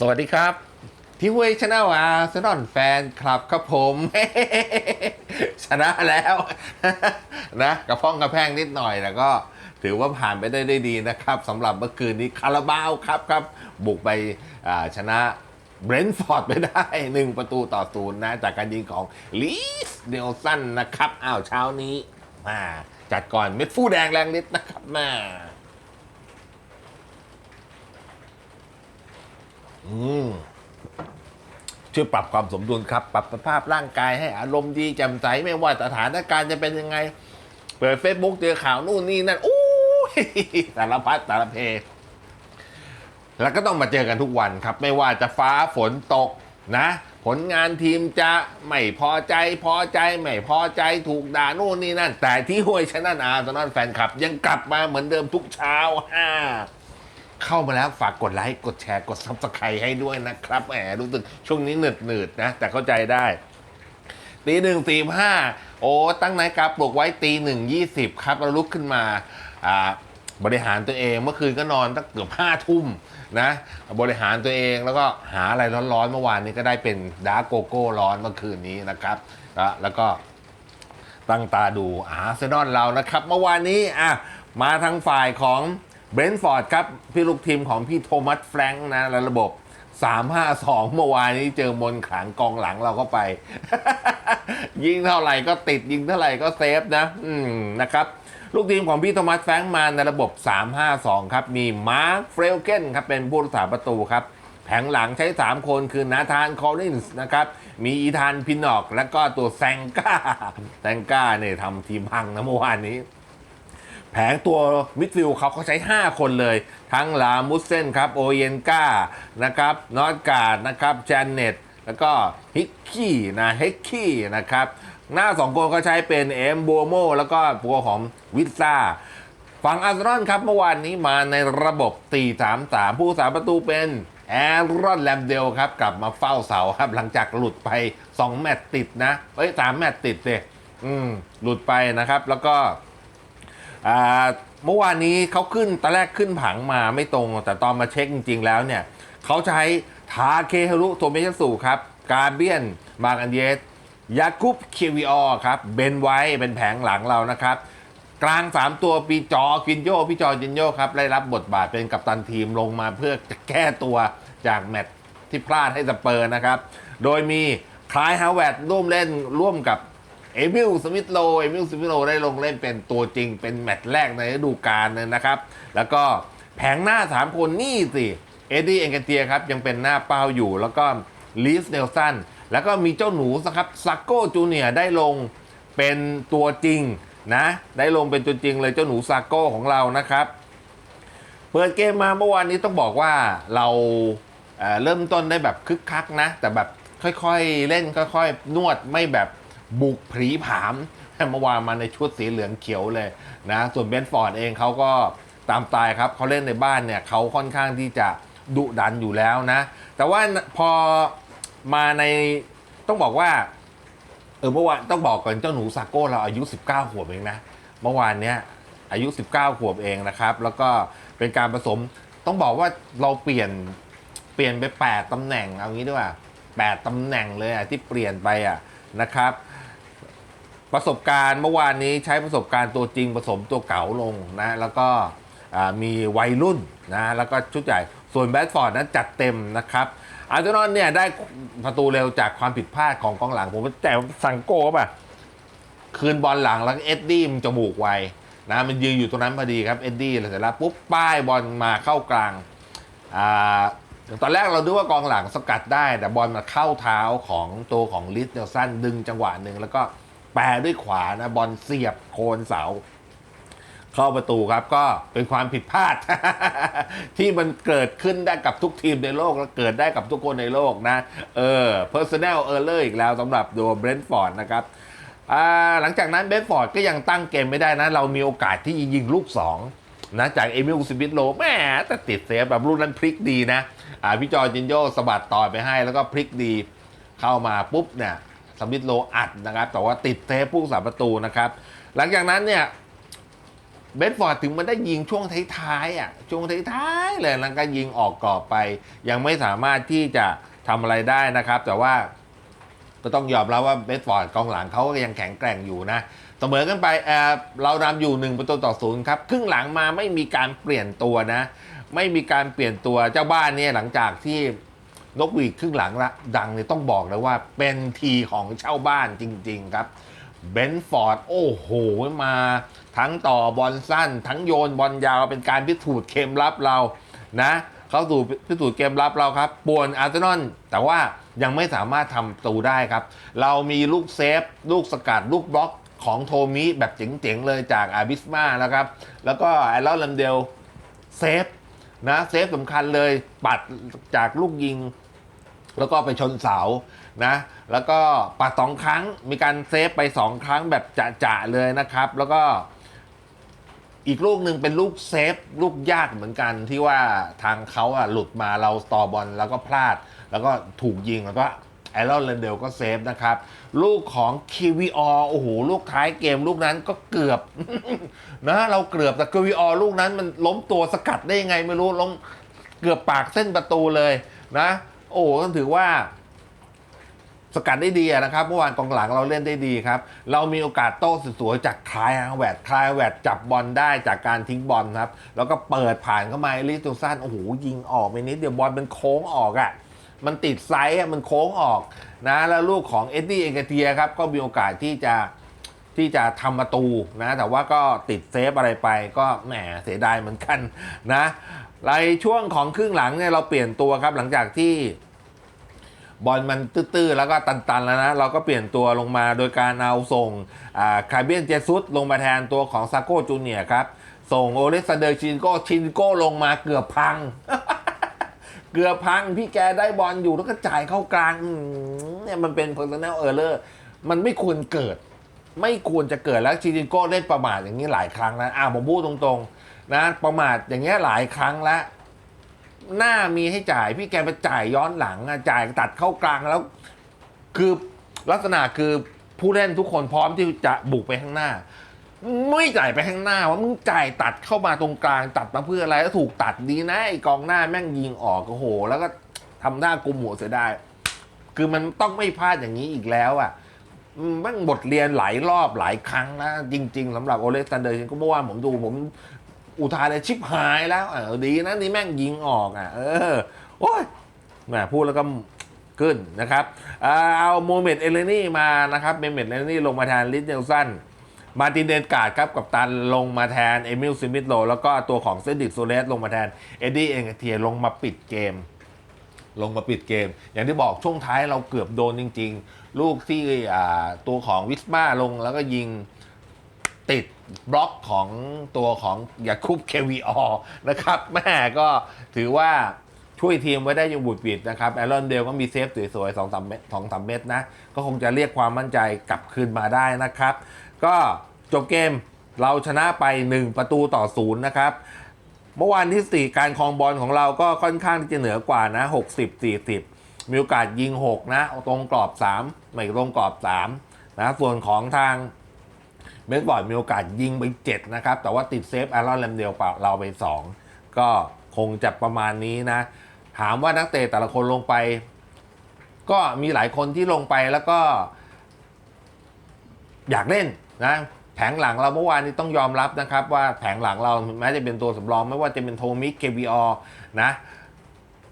สวัสดีครับ พี่เวยชนะอาร์เซนอลแฟนคลับครับผม ชนะแล้ว นะกระพ้องกระแพงนิดหน่อยแต่ก็ ถือว่าผ่านไปได้ด้วยดีนะครับสำหรับเมื่อคืนนี้คาราบาวครับครับ บุกไปชนะเบรนท์ฟอร์ดไปได้ 1 ประตูต่อศูนย์นะ จากการยิงของลีสเดลสันนะครับ อ้าวเช้านี้มาจัดก่อนเม็ดฟูแดงแรงนิดนะครับมา อืม ช่วยปรับความสมดุลครับ ปรับสภาพร่างกายให้อารมณ์ดีแจ่มใสไม่ว่าสถานการณ์จะเป็นยังไง เปิดเฟซบุ๊กเจอข่าวนู่นนี่นั่นอู้สารพัดสารเพ แล้วก็ต้องมาเจอกันทุกวันครับ ไม่ว่าจะฟ้าฝนตกนะ ผลงานทีมจะไม่พอใจ พอใจ ไม่พอใจถูกด่านู่นนี่นั่น แต่ที่ห้วยชนะอาร์ตอนนั้นแฟนคลับ ยังกลับมาเหมือนเดิมทุกเช้าฮ่า เข้ามาแล้วฝากกดไลค์กดแชร์กดซับสไครต์ให้ด้วยนะครับแหมรู้สึกช่วงนี้เหนืดหนืดนะ แต่เข้าใจได้ตีหนึ่งสี่ห้าโอ้ตั้งนาฬิกาปลุกไว้ตีหนึ่งยี่สิบครับเราลุกขึ้นมาอ่าบริหารตัวเองเมื่อคืนก็นอนตั้งเกือบห้าทุ่มนะบริหารตัวเองแล้วก็หาอะไรร้อนๆเมื่อวานนี้ก็ได้เป็นดาร์กโกโก้ร้อนเมื่อคืนนี้นะครับแล้วแล้วก็ตั้งตาดูอาร์เซนอลเรานะครับ เมื่อวานนี้อะมาทางฝ่ายของ เบรนท์ฟอร์ดครับ พี่ลูกทีมของพี่โทมัสแฟรงค์นะและระบบ 3-5-2 เมื่อวานนี้เจอมนขลังกองหลังเราก็ไป ยิงเท่าไหร่ก็ติดยิงเท่าไหร่ก็เซฟนะ อืมนะครับ ลูกทีมของพี่โทมัสแฟรงค์มาในระบบ 3-5-2 ครับ มีมาร์คเฟรลเกนครับ เป็นผู้รักษาประตูครับ แผงหลังใช้ 3 คนคือนาธานคอลลินส์นะครับ มีอีธานพินอก แล้วก็ตัวแซงก้าแซงก้าเนี่ยทำทีมพังนะเมื่อวานนี้ แผงตัวมิดฟิลด์เขาเขาใช้ 5 คนเลย ทั้งลามุสเซนครับโอเยนกานะครับนอตการ์ดนะครับแจนเน็ตแล้วก็ฮิกกี้นะเฮกกี้นะครับหน้า2คนเขาใช้เป็นเอ็มโบโมแล้วก็ตัวของวิซ่าฝั่งอาร์เซนอลครับเมื่อวานนี้มาในระบบ 4-3-3 ผู้สาประตูเป็นแอรอนแลมเดลครับกลับมาเฝ้าเสาครับหลังจากหลุดไป 2 แมตติดนะเอ้ยสามแมตติดเลยอืมหลุดไปนะครับแล้วก็ เมื่อวานนี้เขาขึ้นตอนแรกขึ้นผังมาไม่ตรง แต่ตอนมาเช็คจริง ๆ แล้วเนี่ยเขาใช้ทาเคฮารุโทเมยสุครับกาเบียนมากันเยสยากุบเควิออครับเบนไว้เป็นแผงหลังเรานะครับ กลาง 3 ตัวปีจอกินโยพี่จอจินโยครับได้รับบทบาทเป็นกัปตันทีมลงมาเพื่อจะแก้ตัวจากแมตช์ที่พลาดให้สเปอร์นะครับ โดยมีคลายฮาวเวร์ดร่วมเล่นร่วมกับ เอมิลสมิธโลเอมิลสมิธโลได้ลงเล่นเป็นตัวจริง เป็นแมตช์แรกในฤดูกาลเลยนะครับ แล้วก็แผงหน้า 3 คนนี่สิเอ็ดดี้เองเกเตียครับ ยังเป็นหน้าเป้าอยู่แล้วก็ลีสเนลสันแล้วก็มีเจ้าหนูนะครับซักโกจูเนียได้ลงเป็นตัวจริงนะได้ลงเป็นตัวจริงเลยเจ้าหนูซาโก้ของเรานะครับ เปิดเกมมาเมื่อวานนี้ต้องบอกว่าเราเเริ่มต้นได้แบบคึกคักนะ แต่แบบค่อยๆเล่นค่อยๆ นวดไม่แบบ บุกผีผามเมื่อวานมาในชุดสีเหลืองเขียวเลยนะส่วนเบนฟอร์ดเองเขาก็ตามตายครับเขาเล่นในบ้านเนี่ยเขาค่อนข้างที่จะดุดันอยู่แล้วนะ แต่ว่าพอมาในต้องบอกว่าเออเมื่อวานต้องบอกก่อนเจ้าหนูซาโก้เราอายุ 19 ขวบเองนะ เมื่อวานเนี้ยอายุ 19 ขวบเองนะครับ แล้วก็เป็นการผสมต้องบอกว่าเราเปลี่ยนเปลี่ยนไป 8ตำแหน่งเอางี้ด้วยว่า8ตำแหน่งเลยอะที่เปลี่ยนไปอะนะครับ ประสบการณ์เมื่อวานนี้ใช้ประสบการณ์ตัวจริงผสมตัวเก๋าลงนะแล้วก็มีวัยรุ่นนะแล้วก็ชุดใหญ่ ส่วนแบดฟอร์ดนั้นจัดเต็มนะครับอาร์เซนอลเนี่ยได้ประตูเร็วจากความผิดพลาดของกองหลัง ผมแต่สังโก้ป่ะ คืนบอลหลังแล้วเอ็ดดี้มันจมูกไวนะมันยืนอยู่ตรงนั้นพอดีครับเอ็ดดี้เสร็จแล้วปุ๊บป้ายบอลมาเข้ากลางอ่าตอนแรกเราดูว่ากองหลังสกัดได้ แต่บอลมาเข้าเท้าของตัวของลิสเนลสันดึงจังหวะหนึ่งแล้วก็ ปรด้วยขวานะบอลเสียบโคนเสา เข้าประตูครับก็เป็นความผิดพลาด ที่มันเกิดขึ้นได้กับทุกทีมในโลก และเกิดได้กับทุกคนในโลกนะ เออ personal error อีกแล้วสำหรับตัวเบรนท์ฟอร์ดนะครับหลังจากนั้นเบรนท์ฟอร์ดก็ยังตั้งเกมไม่ได้นะ เรามีโอกาสที่ยิงลูก2นะจากเอมิลซิบิทโลแม่แต่ติดเซฟแบบลูกนั้นพลิกดีนะอ่าพี่จอจินโยสะบัดต่อยไปให้แล้วก็พลิกดีเข้ามาปุ๊บเนี่ย สมิธโลอัดนะครับ แต่ว่าติดเซฟผู้สาประตูนะครับ หลังจากนั้นเนี่ยเบนฟอร์ดถึงมันได้ยิงช่วงท้ายๆอะช่วงท้ายๆเลยแล้วก็ยิงออกกรอบไป ยังไม่สามารถที่จะทำอะไรได้นะครับ แต่ว่าก็ต้องยอมรับว่าเบนฟอร์ดกองหลังเขาก็ยังแข็งแกร่งอยู่นะเสมอกันไปเเรานำอยู่ 1 ประตูต่อศูนย์ครับครึ่งหลังมาไม่มีการเปลี่ยนตัวนะ ไม่มีการเปลี่ยนตัวเจ้าบ้านเนี่ยหลังจากที่ นกหวีดครึ่งหลังละดังเนี่ยต้องบอกเลยว่าเป็นทีของเช่าบ้านจริง ๆ ครับเบนฟอร์ด โอ้โห มาทั้งต่อบอลสั้น ทั้งโยนบอลยาวเป็นการพิสูจน์เกมรับเรานะเข้าสู่พิสูจน์เกมรับเราครับป่วนอาร์เซนอลแต่ว่ายังไม่สามารถทำตูได้ครับ เรามีลูกเซฟ ลูกสกัด ลูกบล็อกของโทมิแบบเจ๋งๆเลยจากอาบิสมาแล้วครับ แล้วก็ไอรอนลัมเดลเซฟ นะเซฟสำคัญเลยปัดจากลูกยิง แล้วก็ไปชนเสานะ แล้วก็ปัดสองครั้งมีการเซฟไปสองครั้งแบบจะๆเลยนะครับ แล้วก็อีกลูกหนึ่งเป็นลูกเซฟลูกยากเหมือนกันที่ว่าทางเขาอะหลุดมาเราตอบอลแล้วก็พลาด แล้วก็ถูกยิงแล้วก็ไอรอนเรนเดลก็เซฟนะครับ ลูกของคีวีอโอ้โห ลูกท้ายเกมลูกนั้นก็เกือบ นะเราเกือบแต่คีวีอลูกนั้นมันล้มตัวสกัดได้ยังไงไม่รู้ล้มเกือบปากเส้นประตูเลยนะ โอ้โหต้องถือว่า สกัดได้ดีนะครับเมื่อวานกองหลังเราเล่นได้ดีครับ เรามีโอกาสโต้สวยๆจากคลายฮาแวดคลายแวดจับบอลได้จากการทิ้งบอลครับ แล้วก็เปิดผ่านเข้ามาลิตูซันโอ้โหยิงออกไปนิดเดียวบอลมันโค้งออกอะ่ะมันติดไซส์อะมันโค้งออกนะ แล้วลูกของเอ็ดดี้เอกเทียครับ ก็มีโอกาสที่จะ ที่จะทำประตูนะแต่ว่าก็ติดเซฟอะไรไปก็แหมเสียดายเหมือนกันนะในช่วงของครึ่งหลังเนี่ยเราเปลี่ยนตัวครับหลังจากที่บอลมันตื้อๆ แล้วก็ตันๆ แล้วนะ เราก็เปลี่ยนตัวลงมาโดยการเอาส่งคาเบียนเจซุสลงมาแทนตัวของซาโกจูเนียครับ ส่งโอเลสเดอร์ชินโกชินโกลงมาเกือบพัง เกือบพังพี่แกได้บอลอยู่แล้วก็จ่ายเข้ากลางเนี่ยมันเป็น personal error มันไม่ควรเกิด ไม่ควรจะเกิดแล้วชินโก้เล่นประมาทอย่างนี้หลายครั้งแล้วอ่าผมพูดตรงๆ นะ ประมาทอย่างเงี้ยหลายครั้งแล้วหน้ามีให้จ่ายพี่แกไปจ่ายย้อนหลังจ่ายตัดเข้ากลางแล้ว คือลักษณะคือผู้เล่นทุกคนพร้อมที่จะบุกไปข้างหน้า ไม่จ่ายไปข้างหน้าว่ามึงจ่ายตัดเข้ามาตรงกลางตัดมาเพื่ออะไรแล้วถูกตัดดีนะไอ้กองหน้าแม่งยิงออกโอ้โห แล้วก็ทำหน้ากุมหัวเสียดายคือมันต้องไม่พลาดอย่างนี้อีกแล้วอะ มมันบทเรียนหลายรอบหลายครั้งนะ จริง ๆสำหรับโอเลสตันเดอร์ก็เมื่อวานผมดูผมอุทานเลยชิบหายแล้วเออดีนะนี่แม่งยิงออกอะ เออ โอ้ยแหมพูดแล้วก็ขึ้นนะครับ เอาโมเมดเอเลนี่มานะครับโมเมดเอเลนี่ลงมาแทนลิสเนลสันมาตินเดนการ์ดครับกับตันลงมาแทนเอมิลซิมิธโลแล้วก็ตัวของเซนดิกโซเลสลงมาแทนเอ็ดดี้เองเทียลงมาปิดเกม ลงมาปิดเกม อย่างที่บอกช่วงท้ายเราเกือบโดนจริง ๆลูกที่ตัวของวิสมาลงแล้วก็ยิงติดบล็อกของตัวของยาคุบเควีอนะครับแม่ก็ถือว่าช่วยทีมไว้ได้ยังบุดหวิดนะครับแอรอนเดลก็มีเซฟสวยๆสองสามเมตรสองสามเมตรนะ ก็คงจะเรียกความมั่นใจกลับคืนมาได้นะครับ ก็จบเกมเราชนะไป 1 ประตูต่อศูนย์นะครับ เมื่อวานที่ 4 การครองบอลของเราก็ค่อนข้างที่จะเหนือกว่านะ 60 40 มีโอกาสยิง 6 นะตรงกรอบ 3 ไม่ตรงกรอบ 3 นะ ส่วนของทางเบสบอร์ดมีโอกาสยิงไป 7 นะครับ แต่ว่าติดเซฟแอรอนแลมเดลเปล่าเราไป 2 ก็คงจะประมาณนี้นะ ถามว่านักเตะแต่ละคนลงไป ก็มีหลายคนที่ลงไปแล้วก็ อยากเล่นนะแผงหลังเราเมื่อวานนี้ต้องยอมรับนะครับ ว่าแผงหลังเราแม้จะเป็นตัวสำรองไม่ว่าจะเป็นโทมิกเคบีอนะ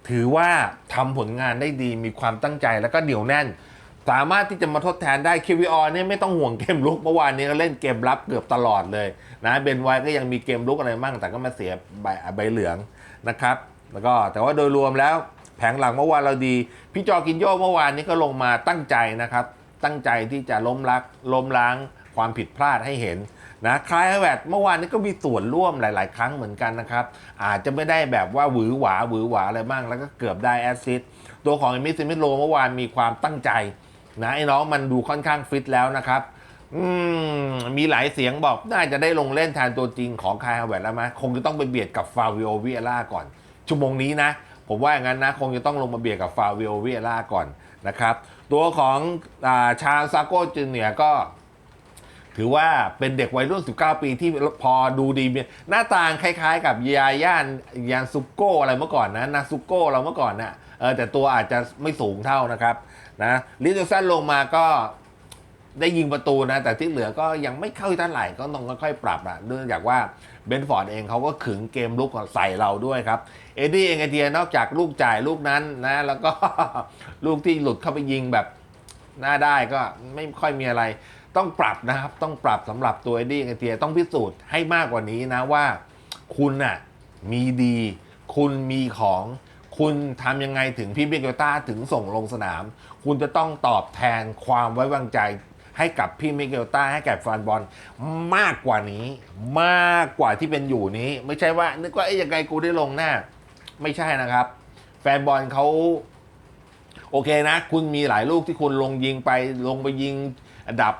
ถือว่าทำผลงานได้ดีมีความตั้งใจแล้วก็เหนียวแน่น สามารถที่จะมาทดแทนได้ KVR เนี่ยไม่ต้องห่วงเกมลุกเมื่อวานนี้ก็เล่นเกมรับเกือบตลอดเลยนะเบนไวก็ยังมีเกมลุกอะไรมั่งแต่ก็มาเสียใบใบเหลืองนะครับแล้วก็แต่ว่าโดยรวมแล้วแผงหลังเมื่อวานเราดี พี่จอกินโยเมื่อวานนี้ก็ลงมาตั้งใจนะครับ ตั้งใจที่จะล้มลักล้มล้างความผิดพลาดให้เห็น นะคลายแวดเมื่อวานนี้ก็มีส่วนร่วมหลาย ๆ ครั้งเหมือนกันนะครับ อาจจะไม่ได้แบบว่าหวือหวาหวือหวาอะไรบ้างแล้วก็เกือบได้แอสซิสต์ตัวของเอมิซิมิโลเมื่อวานมีความตั้งใจนะไอ้น้องมันดูค่อนข้างฟิตแล้วนะครับมมีหลายเสียงบอกน่าจะได้ลงเล่นแทนตัวจริงของคายฮาวเวิร์ดแล้วมั้ยคงจะต้องไปเบียดกับฟาวิโอวิเอล่าก่อน ชั่วโมงนี้นะ ผมว่าอย่างนั้นนะ คงจะต้องลงมาเบียดกับฟาวิโอวิเอล่าก่อนนะครับ ตัวของอาชาซาโกจูเนียก็ ถือว่าเป็นเด็กวัยรุ่น 19 ปีที่พอดูดีมีหน้าตาคล้ายๆ กับยาย่านยานซุโก้อะไรเมื่อก่อนนะนาซุโก้เราเมื่อก่อนนะ่ะเออแต่ตัวอาจจะไม่สูงเท่านะครับนะลิเดอร์สันลงมาก็ได้ยิงประตูนะ แต่ที่เหลือก็ยังไม่เข้าเท่าไหร่ก็ต้องค่อยๆปรับอะเนื่องจากว่าเบนฟอร์ดเองเขาก็ขึงเกมลุกใส่เราด้วยครับ เอ็ดดี้เองไอเดียนอกจากลูกจ่ายลูกนั้นนะ แล้วก็ลูกที่หลุดเข้าไปยิงแบบหน้าได้ก็ไม่ค่อยมีอะไร ต้องปรับนะครับ ต้องปรับสำหรับตัวเอ็ดดี้เองไอเดียต้องพิสูจน์ให้มากกว่านี้นะว่า คุณน่ะมีดี คุณมีของ คุณทำยังไงถึงพี่เบเกลต้าถึงส่งลงสนาม คุณจะต้องตอบแทนความไว้วางใจให้กับพี่มิเกลต้าให้กับแฟนบอลมากกว่านี้ มากกว่าที่เป็นอยู่นี้ ไม่ใช่ว่านึกว่าไอ้ยังไงกูได้ลงแน่ไม่ใช่นะครับ แฟนบอลเขาโอเคนะ คุณมีหลายลูกที่คุณลงยิงไปลงไปยิงดับ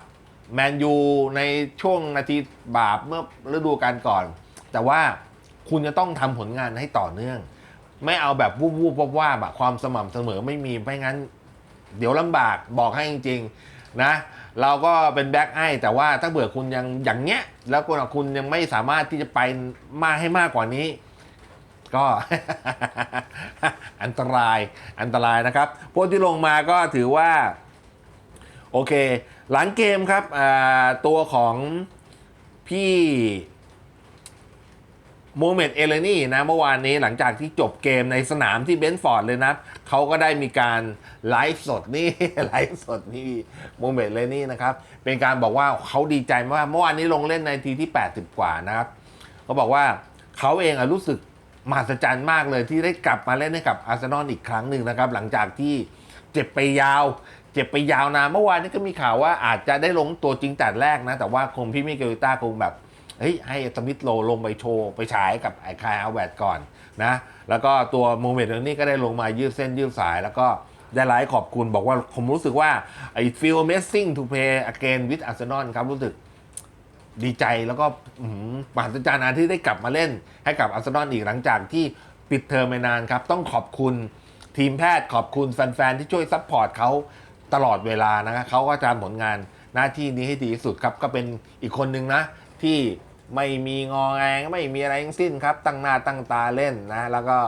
แมนยูในช่วงนาทีบาปเมื่อฤดูกาลก่อน แต่ว่าคุณจะต้องทำผลงานให้ต่อเนื่อง ไม่เอาแบบวูบวูบว่าว่าแบบความสม่ำเสมอไม่มีไม่งั้น เดี๋ยวลำบากบอกให้จริง ๆ นะ เราก็เป็นแบ็คให้แต่ว่าถ้าเบื่อคุณยังอย่างเงี้ย แล้วคุณคุณยังไม่สามารถที่จะไปมากให้มากกว่านี้ก็อันตรายอันตรายนะครับพวกที่ลงมาก็ถือว่า โอเค หลังเกมครับตัวของพี่โมเมดเอเลนี่นะเมื่อวานนี้หลังจากที่จบเกมในสนามที่เบนฟอร์ดเลยนะเขาก็ได้มีการไลฟ์สดนี่ไลฟ์สดนี่โมเมดเอเลนี่นะครับ เป็นการบอกว่าเขาดีใจมากเมื่อวานนี้ลงเล่นในทีที่ 80 กว่านะครับเขาบอกว่าเขาเองอรู้สึกมหัศจรรย์มากเลยที่ได้กลับมาเล่นให้กับอาร์เซนอลอีกครั้งหนึ่งนะครับ หลังจากที่เจ็บไปยาว เจ็บไปยาวนานเมื่อวานนี้ก็มีข่าวว่าอาจจะได้ลงตัวจริงแต่แรกนะ แต่ว่าคงพี่มิเกลต้าคงแบบเฮ้ยให้สมิธโลลงไปโชว์ไปฉายกับไอ้คายอาแวดก่อนนะ แล้วก็ตัวโมเมนต์นี่ก็ได้ลงมายืดเส้นยืดสายแล้วก็ได้ไลฟ์ขอบคุณบอกว่าผมรู้สึกว่าไอ้ feel amazing to play again with Arsenal ครับ รู้สึกดีใจแล้วก็อื้อหือมหัศจรรย์นะที่ได้กลับมาเล่นให้กับอาร์เซนอลอีกหลังจากที่ปิดเทอมไปนานครับ ต้องขอบคุณทีมแพทย์ขอบคุณแฟนๆ ที่ช่วยซัพพอร์ตเขา ตลอดเวลานะครับเขาก็จะผลงานหน้าที่นี้ให้ดีที่สุดครับ ก็เป็นอีกคนนึงนะ ที่ไม่มีงอแงไม่มีอะไรทั้งสิ้นครับ ตั้งหน้าตั้งตาเล่นนะ แล้วก็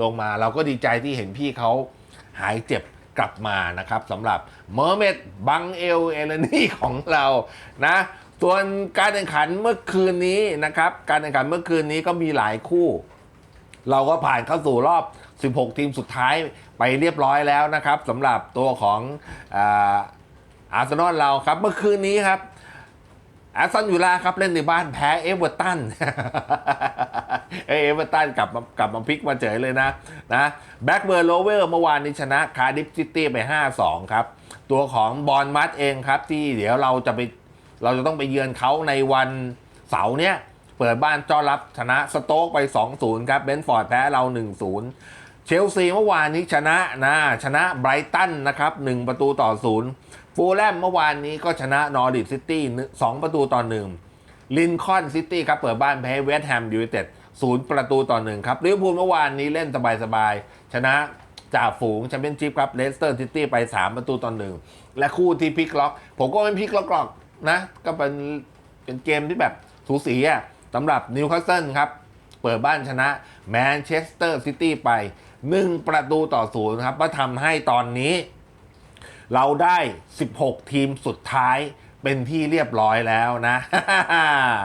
ลงมาเราก็ดีใจที่เห็นพี่เขาหายเจ็บกลับมานะครับสำหรับเมอร์เมดบังเอลเอเลนี่ของเรานะส่วนการแข่งขันเมื่อคืนนี้นะครับ การแข่งขันเมื่อคืนนี้ก็มีหลายคู่ เราก็ผ่านเข้าสู่รอบ 16 ทีมสุดท้ายไปเรียบร้อยแล้วนะครับสำหรับตัวของอาร์เซนอลเราครับ เมื่อคืนนี้ครับแอสตันยูลาครับ เล่นในบ้านแพ้เอเวอร์ตันเอเวอร์ตันกลับมากลับมาพลิกมาเฉยเลยนะนะแบ็กเบอร์โลเวอร์เมื่อวานนี้ชนะคาร์ดิฟซิตี้ไป 5-2 ครับ ตัวของบอลมัดเองครับ ที่เดี๋ยวเราจะไปเราจะต้องไปเยือนเขาในวันเสาร์เนี้ยเปิดบ้านต้อรับชนะสโต๊กไป 2-0 ครับเบนฟอร์ดแพ้เรา 1-0 เชลซีเมื่อวานนี้ชนะนะชนะไบรตันนะครับ1ประตูต่อ0ฟูลแลมเมื่อวานนี้ก็ชนะนอร์ดิฟซิตี้2ประตูต่อ1ลินคอนซิตี้ครับเปิดบ้านแพ้เวสต์แฮมยูไนเต็ด0ประตูต่อ1ครับลิเวอร์พูลเมื่อวานนี้เล่นสบายๆ ชนะจ่าฝูงแชมเปี้ยนชิพครับเลสเตอร์ซิตี้ไป 3 ประตูต่อ1และคู่ที่พลิกล็อก ผมก็ไม่พลิกล็อกหรอกนะ ก็เป็นเป็นเกมที่แบบสูสีอะสำหรับนิวคาสเซิลครับ เปิดบ้านชนะแมนเชสเตอร์ซิตี้ไป 1 ประตูต่อศูนย์ครับก็ทำให้ตอนนี้ เราได้ 16 ทีมสุดท้ายเป็นที่เรียบร้อยแล้วนะ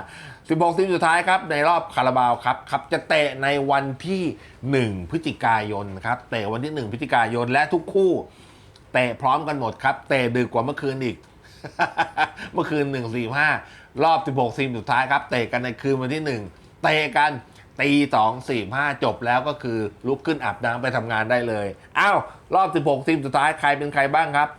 16 ทีมสุดท้ายครับ ในรอบคาราบาวครับครับ จะเตะในวันที่ 1 พฤศจิกายนครับเตะวันที่ 1 พฤศจิกายนและทุกคู่ เตะพร้อมกันหมดครับ เตะดึกกว่าเมื่อคืนอีก เมื่อคืน 145 รอบ 16 ทีมสุดท้ายครับ เตะกันในคืนวันที่ 1 เตะกัน ตี2 4 5จบแล้วก็คือลุกขึ้นอาบน้ำไปทำงานได้เลยอ้าวรอบ 16 ทีมสุดท้ายใครเป็นใครบ้างครับ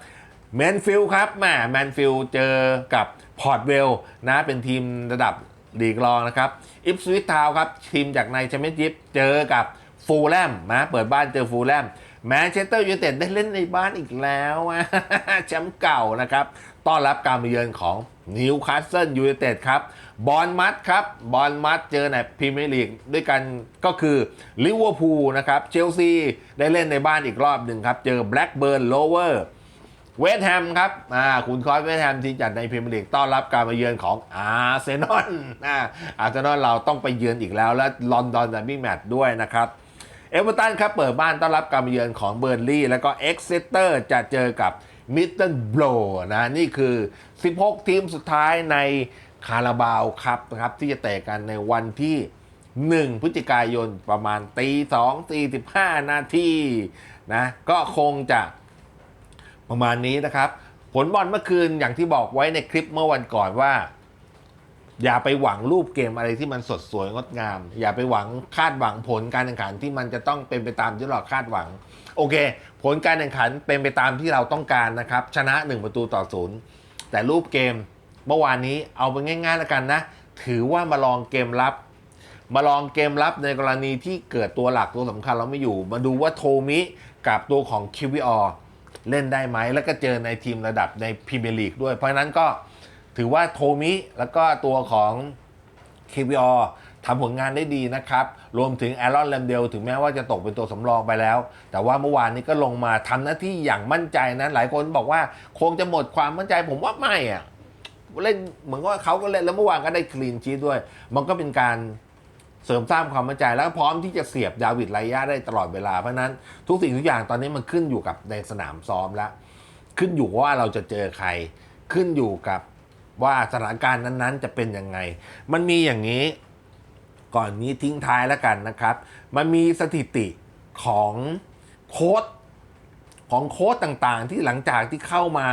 แมนฟิลครับแหมแมนฟิลเจอกับพอร์ตเวลนะเป็นทีมระดับลีกรองนะครับอิฟสวิตทาวครับทีมจากในแชมเปี้ยนชิพเจอกับฟูลแลมนะเปิดบ้านเจอฟูลแลมแมนเชสเตอร์ยูไนเต็ดได้เล่นในบ้านอีกแล้วแชมป์เก่านะครับ ต้อนรับการมาเยือนของนิวคาสเซิลยูไนเต็ดครับ บอลมัดครับบอลมัดเจอในพรีเมียร์ลีกด้วยกันก็คือลิเวอร์พูลนะครับเชลซีได้เล่นในบ้านอีกรอบหนึ่งครับ เจอแบล็กเบิร์นโลเวอร์เวสต์แฮมครับอ่าคุณคอยเวสต์แฮมทีมจัดในพรีเมียร์ลีกต้อนรับการมาเยือนของอาร์เซนอลอ่าอาร์เซนอลเราต้องไปเยือนอีกแล้ว และลอนดอนดับบี้แมตช์ด้วยนะครับเอเวอร์ตันครับเปิดบ้านต้อนรับการมาเยือนของเบอร์ลี่แล้วก็เอ็กซิเตอร์จะเจอกับมิดเดิลโบรนะนี่คือ 16 ทีมสุดท้ายใน คาราบาวครับนะครับที่จะเตะกันในวันที่ 1 พฤศจิกายนประมาณตี2 45นาทีนะก็คงจะประมาณนี้นะครับ ผลบอลเมื่อคืนอย่างที่บอกไว้ในคลิปเมื่อวันก่อนว่า อย่าไปหวังรูปเกมอะไรที่มันสดสวยงดงาม อย่าไปหวังคาดหวังผลการแข่งขันที่มันจะต้องเป็นไปตามที่เราคาดหวัง โอเค ผลการแข่งขันเป็นไปตามที่เราต้องการนะครับ ชนะ 1 ประตูต่อศูนย์แต่รูปเกม เมื่อวานนี้เอาไปง่ายๆแล้วกันนะ ถือว่ามาลองเกมรับ มาลองเกมรับในกรณีที่เกิดตัวหลักตัวสำคัญเราไม่อยู่ มาดูว่าโทมิกับตัวของคิวิออเล่นได้ไหม แล้วก็เจอในทีมระดับในพรีเมียร์ลีกด้วย เพราะฉะนั้นก็ถือว่าโทมิแล้วก็ตัวของคิวิออทำผลงานได้ดีนะครับ รวมถึงแอรอนแลมเดลถึงแม้ว่าจะตกเป็นตัวสำรองไปแล้ว แต่ว่าเมื่อวานนี้ก็ลงมาทำหน้าที่อย่างมั่นใจนะ หลายคนบอกว่าคงจะหมดความมั่นใจผมว่าไม่อะ เล่นเหมือนว่าเขาก็เล่นแล้วเมื่อวานก็ได้คลีนชีทด้วย มันก็เป็นการเสริมสร้างความมั่นใจแล้วก็พร้อมที่จะเสียบดาวิดไลยาได้ตลอดเวลา เพราะฉะนั้นทุกสิ่งทุกอย่างตอนนี้มันขึ้นอยู่กับในสนามซ้อมแล้วขึ้นอยู่ว่าเราจะเจอใคร ขึ้นอยู่กับว่าสถานการณ์นั้นๆ จะเป็นยังไง มันมีอย่างนี้ก่อนนี้ทิ้งท้ายแล้วกันนะครับ มันมีสถิติของโค้ดของโค้ดต่างๆ ที่หลังจากที่เข้ามา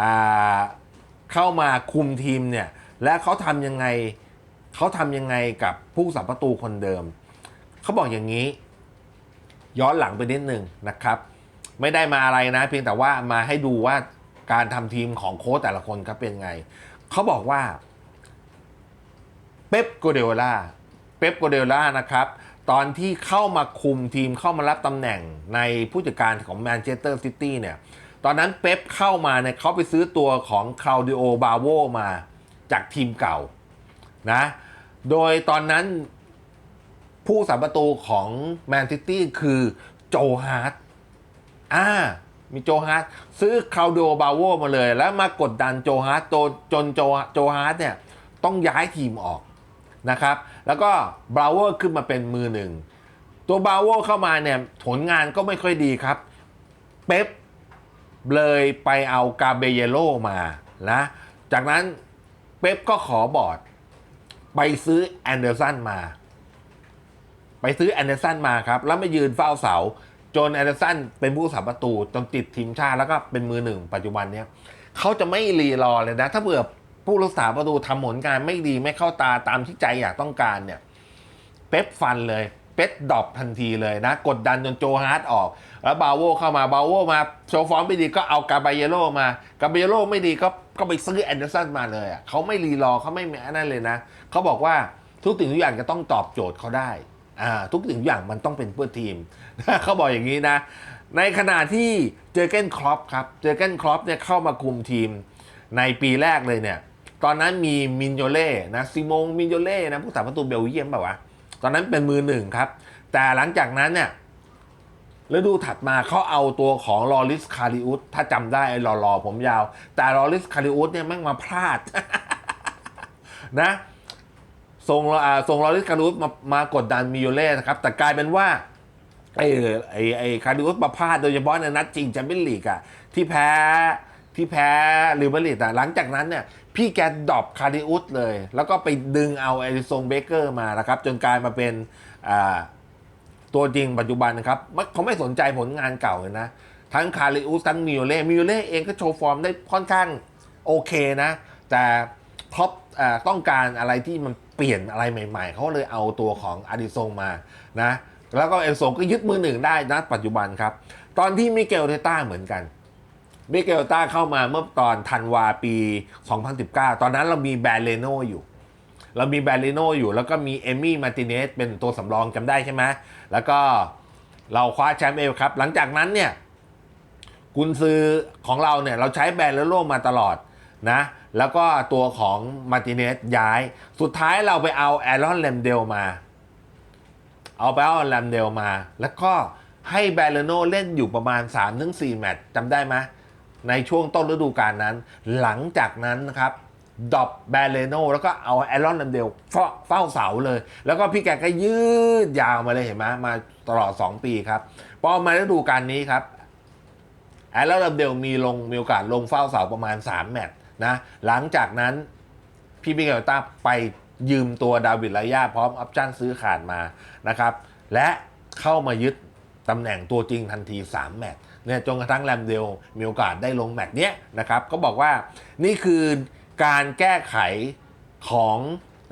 อ่า เข้ามาคุมทีมเนี่ย และเขาทำยังไงเขาทำยังไงกับผู้สัมประตูคนเดิม เขาบอกอย่างนี้ ย้อนหลังไปนิดนึงนะครับ ไม่ได้มาอะไรนะ เพียงแต่ว่ามาให้ดูว่าการทำทีมของโค้ชแต่ละคนครับเป็นไง เขาบอกว่าเป๊ปโกเดล่าเป๊ปโกเดล่านะครับ ตอนที่เข้ามาคุมทีมเข้ามารับตำแหน่งในผู้จัดการของแมนเชสเตอร์ซิตี้เนี่ย ตอนนั้นเป๊ปเข้ามาเนี่ยเขาไปซื้อตัวของคลาวดิโอบาโวมาจากทีมเก่านะ โดยตอนนั้นผู้สาประตูของแมนซิตี้คือโจฮาร์ตอ่ามีโจฮาร์ตซื้อคาโดบาโวมาเลย แล้วมากดดันโจฮาร์ตจนจนโจโจฮาร์ตเนี่ยต้องย้ายทีมออกนะครับ แล้วก็บราโวขึ้นมาเป็นมือหนึ่ง ตัวบราโวเข้ามาเนี่ยผลงานก็ไม่ค่อยดีครับ เป๊ป เลยไปเอากาเบเยโลมานะ จากนั้นเป๊ปก็ขอบอร์ด ไปซื้อแอนเดอร์สันมา ไปซื้อแอนเดอร์สันมาครับ แล้วมายืนเฝ้าเสา จนแอนเดอร์สันเป็นผู้สาประตูจนติดทีมชาติแล้วก็เป็นมือหนึ่งปัจจุบันเนี้ยเขาจะไม่รีรอเลยนะ ถ้าเผื่อผู้รักษาประตูทำผลงานไม่ดีไม่เข้าตาตามที่ใจอยากต้องการเนี่ย เป๊ปฟันเลย เป๊ปดรอปทันทีเลยนะ กดดันจนโจฮาร์ดออก แล้วบาโวเข้ามาบาโวมาโชว์ฟอร์มไม่ดีก็เอากาบาเยโลมากาบาเยโลไม่ดีก็ก็ไปซื้อแอนเดอร์สันมาเลยอะเขาไม่รีรอเขาไม่แม้นั่นเลยนะเขาบอกว่าทุกสิ่งทุกอย่างจะต้องตอบโจทย์เขาได้อ่าทุกสิ่งทุกอย่างมันต้องเป็นเพื่อทีมเขาบอกอย่างนี้นะ ในขณะที่เจอเกนครอปครับเจอเกนครอปเนี่ยเข้ามาคุมทีมในปีแรกเลยเนี่ยตอนนั้นมีมินโยเล่นะซิโมงมินโยเล่นะผู้สาประตูเบลเยียมเปล่าวะ ตอนนั้นเป็นมือหนึ่งครับ แต่หลังจากนั้นเนี่ยฤดูถัดมาเขาเอาตัวของลอริสคาริอุสถ้าจำได้ไอ้หล่อๆผมยาว แต่ลอริสคาริอุสเนี่ยแม่งมาพลาด นะส่งอ่าส่งลอริสคาริอุสมามากดดันมิโยเล่นะครับ แต่กลายเป็นว่าไอ้ไอ้ไอ้คาริอุสมาพลาดโดยเฉพาะในนัดจริงแชมเปี้ยนลีกอะที่แพ้ที่แพ้ลิเวอร์ลีดอะหลังจากนั้นเนี่ย พี่แกดรอปคาริอุสเลย แล้วก็ไปดึงเอาเอริซงเบเกอร์มานะครับ จนกลายมาเป็นตัวจริงปัจจุบันนะครับเขาไม่สนใจผลงานเก่าเลยนะ ทั้งคาริอุสทั้งมิโอเล่มิโอเล่เองก็โชว์ฟอร์มได้ค่อนข้างโอเคนะ แต่ท็อปต้องการอะไรที่มันเปลี่ยนอะไรใหม่ๆ เขาเลยเอาตัวของอาดิซงมานะแล้วก็เอลโซก็ยึดมือหนึ่งได้นะปัจจุบันครับ ตอนที่มิเกลเทต้าเหมือนกัน มิเกลต้าเข้ามาเมื่อตอนธันวาปี 2019 ตอนนั้นเรามีแบรเลโนอยู่ เรามีแบรเลโนอยู่ แล้วก็มีเอมี่มาติเนสเป็นตัวสำรองจำได้ใช่ไหมแล้วก็เราคว้าแชมป์เอลครับ หลังจากนั้นเนี่ยกุนซือของเราเนี่ยเราใช้แบรเลโนมาตลอดนะ แล้วก็ตัวของมาติเนสย้าย สุดท้ายเราไปเอาแอรอนเลมเดลมา เอาไปเอาแลมเดลมา แล้วก็ให้แบรเลโนเล่นอยู่ประมาณ 3-4 แมตช์จำได้ไหม ในช่วงต้นฤดูกาลนั้น หลังจากนั้นนะครับดอบแบรเลโนแล้วก็เอาแอรอนนันเดลเฝ้าเฝ้าเสาเลย แล้วก็พี่แกก็ยืดยาวมาเลยเห็นไหมมาตลอด 2 ปีครับพอมาฤดูกาลนี้ครับแอรอนนันเดลมีลงมีโอกาสลงเฝ้าเสาประมาณ 3 แมตช์นะหลังจากนั้นพี่มิเกลต้าไปยืมตัวดาวิดไลยาพร้อมออปชั่นซื้อขาดมานะครับ และเข้ามายึดตำแหน่งตัวจริงทันที 3 แมตช์ เนี่ยจนกระทั่งแรมเดลมีโอกาสได้ลงแมตช์เนี้ยนะครับก็บอกว่านี่คือการแก้ไขของ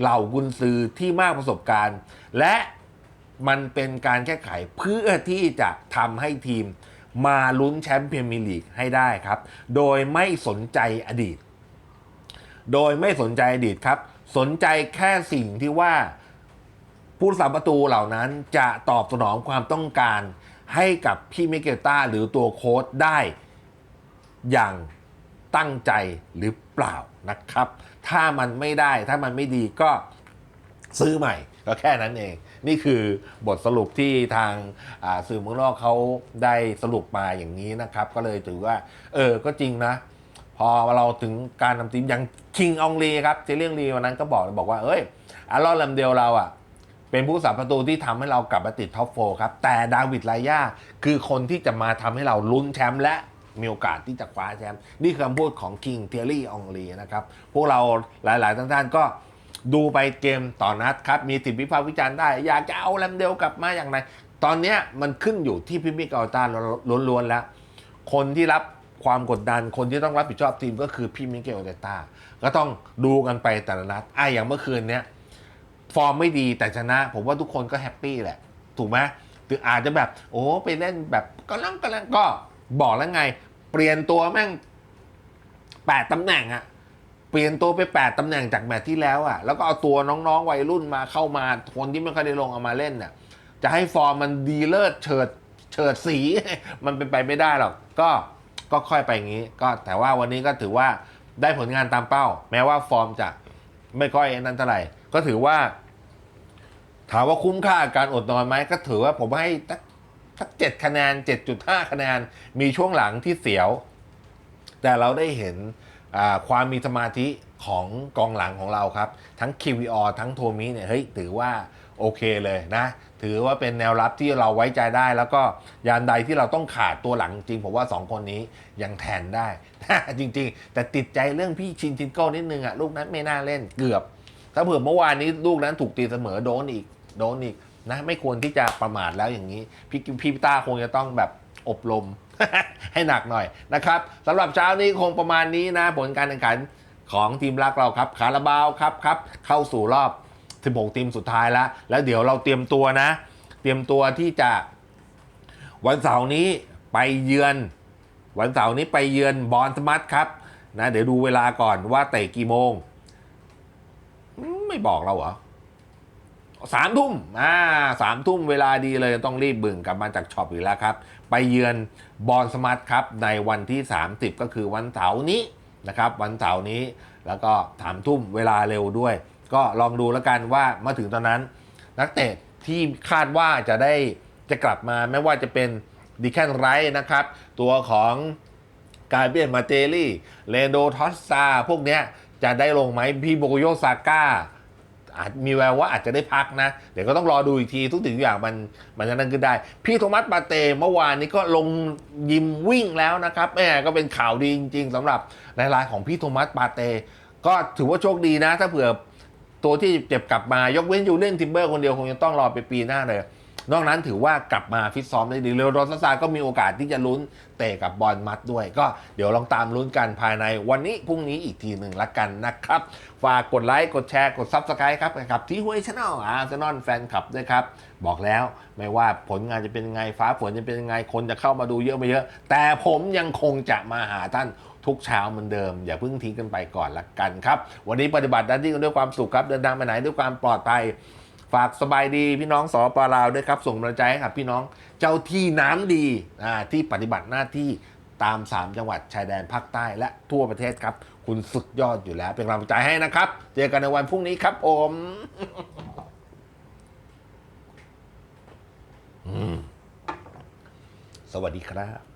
เหล่ากุนซือที่มากประสบการณ์ และมันเป็นการแก้ไขเพื่อที่จะทำให้ทีมมาลุ้นแชมป์พรีเมีลีกให้ได้ครับ โดยไม่สนใจอดีต โดยไม่สนใจอดีตครับ สนใจแค่สิ่งที่ว่าผู้รักษาประตูเหล่านั้นจะตอบสนองความต้องการ ให้กับพี่มิเกลต้าหรือตัวโค้ดได้อย่างตั้งใจหรือเปล่านะครับ ถ้ามันไม่ได้ถ้ามันไม่ดีก็ซื้อใหม่ก็แค่นั้นเอง นี่คือบทสรุปที่ทางาสื่อเมืองนอกเขาได้สรุปมาอย่างนี้นะครับ ก็เลยถือว่า เออก็จริงนะ พอเราถึงการนำทีมอย่างคิงอองลีครับเจเลียงลีวันนั้นก็บอกบอกว่า เอ้ยอารอนลำเดียวเราอะ เป็นผู้สาประตูที่ทำให้เรากลับมาติดท็อปโฟครับแต่ดาวิดไลยาคือคนที่จะมาทำให้เราลุ้นแชมป์และมีโอกาสที่จะคว้าแชมป์นี่คือคำพูดของคิงเทียรี่องลีนะครับ พวกเราหลาย ๆ ท่านๆก็ดูไปเกมต่อนัดครับ มีสิทธิวิพากษ์วิจารณ์ได้ อยากจะเอาแลมเดลกลับมาอย่างไร ตอนนี้มันขึ้นอยู่ที่พิมิกอัลตาล้วน ๆ แล้ว คนที่รับความกดดันคนที่ต้องรับผิดชอบทีมก็คือพี่มิเกลเดต้าก็ต้องดูกันไปแต่ละนัดไอะอย่างเมื่อคืนเนี้ย ฟอร์มไม่ดีแต่ชนะ ผมว่าทุกคนก็แฮปปี้แหละ ถูกไหมถึงออาจจะแบบ โอ้ไปเล่นแบบก็ลังก็ลังก็บอกแล้วไง เปลี่ยนตัวแม่งแปดตำแหน่งอะเปลี่ยนตัวไปแปดตำแหน่งจากแมตช์ที่แล้วอะแล้วก็เอาตัวน้องๆวัยรุ่นมาเข้ามาคนที่ไม่เคยได้ลงเอามาเล่นเนี่ยจะให้ฟอร์มมันดีเลิศเฉิดเฉิดสี มันเป็นไปไม่ได้หรอกก็ก็ค่อยไปอย่างนี้ ก็แต่ว่าวันนี้ก็ถือว่าได้ผลงานตามเป้า แม้ว่าฟอร์มจะไม่ค่อยนั้นเท่าไหร่ ก็ถือว่า ถามว่าคุ้มค่าการอดนอนไหมก็ถือว่าผมให้สักสักเจ็ดคะแนน 7.5 คะแนน มีช่วงหลังที่เสียว แต่เราได้เห็นความมีสมาธิของกองหลังของเราครับ ทั้ง KVR ทั้งโทมิเนี่ยเฮ้ยถือว่าโอเคเลยนะ ถือว่าเป็นแนวรับที่เราไว้ใจได้ แล้วก็ยานใดที่เราต้องขาดตัวหลังจริง ผมว่า 2 คนนี้ยังแทนได้ จริง ๆ แต่ติดใจเรื่องพี่ชินชินโก้นิดนึงอะลูกนั้นไม่น่าเล่นเกือบ ถ้าเผื่อเมื่อวานนี้ลูกนั้นถูกตีเสมอโดนอีกโดนอีกนะไม่ควรที่จะประมาทแล้วอย่างนี้พี่พี่ต้าคงจะต้องแบบอบรมให้หนักหน่อยนะครับสำหรับเช้านี้คงประมาณนี้นะ ผลการแข่งขันของทีมรักเราครับคาราบาวครับครับเข้าสู่รอบ16ทีมสุดท้ายแล้ว แล้วเดี๋ยวเราเตรียมตัวนะ เตรียมตัวที่จะ วันเสาร์นี้ไปเยือน วันเสาร์นี้ไปเยือนบอลสมัตครับนะเดี๋ยวดูเวลาก่อนว่าเตะกี่โมง ไม่บอกเราเหรอสามทุ่มอ่าสามทุ่มเวลาดีเลยต้องรีบบึ่งกลับมาจากช็อปอีกแล้วครับ ไปเยือนบอลสมาร์ทครับ ในวันที่ 30 ก็คือวันเสาร์นี้นะครับ วันเสาร์นี้แล้วก็สามทุ่มเวลาเร็วด้วย ก็ลองดูแล้วกันว่ามาถึงตอนนั้น นักเตะที่คาดว่าจะได้จะกลับมาไม่ว่าจะเป็นดิแคนไรท์นะครับ ตัวของกาเบียนมาเตลี่เลโดทอสซาพวกเนี้ยจะได้ลงไหมพี่โบโยซาก้า อาจมีแววว่าอาจจะได้พักนะ เดี๋ยวก็ต้องรอดูอีกทีทุกสิ่งทุกอย่างมันมันจะนั่นขึ้นได้ พี่โทมัสปาเตเมื่อวานนี้ก็ลงยิมวิ่งแล้วนะครับแหมก็เป็นข่าวดีจริง ๆสำหรับรายๆของพี่โทมัสปาเต ก็ถือว่าโชคดีนะ ถ้าเผื่อตัวที่เจ็บกลับมายกเว้นยูเล่นทิมเบอร์คนเดียวคงจะต้องรอไปปีหน้าเลย นอกนั้นถือว่ากลับมาฟิตซ้อมได้ดีเรโดซาซาก็มีโอกาสที่จะลุ้นเตะกับบอลมัดด้วย ก็เดี๋ยวลองตามลุ้นกันภายในวันนี้พรุ่งนี้อีกทีหนึ่งละกันนะครับ ฝากกดไลค์กดแชร์กดซับสไครต์ครับกับที่ห้วยชาแนลอาร์เซนอลแฟนคลับด้วยครับ บอกแล้วไม่ว่าผลงานจะเป็นไงฟ้าฝนจะเป็นไงคนจะเข้ามาดูเยอะไปเยอะ แต่ผมยังคงจะมาหาท่านทุกเช้าเหมือนเดิม อย่าเพิ่งทิ้งกันไปก่อนละกันครับ วันนี้ปฏิบัติหน้าที่กันด้วยความสุขครับเดินทางไปไหนด้วยความปลอดภัย ฝากสบายดีพี่น้องสอปลาวด้วยครับ ส่งกำลังใจให้กับพี่น้องเจ้าที่น้ำดีที่ปฏิบัติหน้าที่ตาม 3 จังหวัดชายแดนภาคใต้และทั่วประเทศครับ คุณสุดยอดอยู่แล้ว เป็นกำลังใจให้นะครับ เจอกันในวันพรุ่งนี้ครับผมสวัสดีครับ